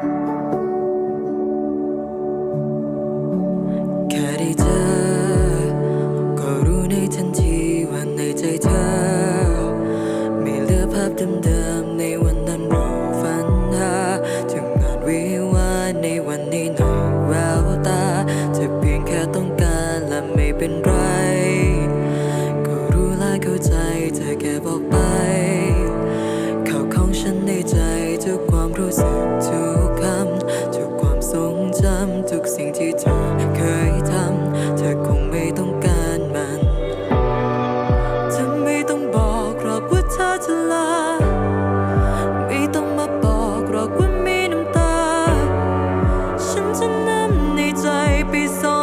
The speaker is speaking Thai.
ะ ไม่ต้องมาบอกหรอกว่ามีน้ำตา ฉันจะนำในใจไปซ่อ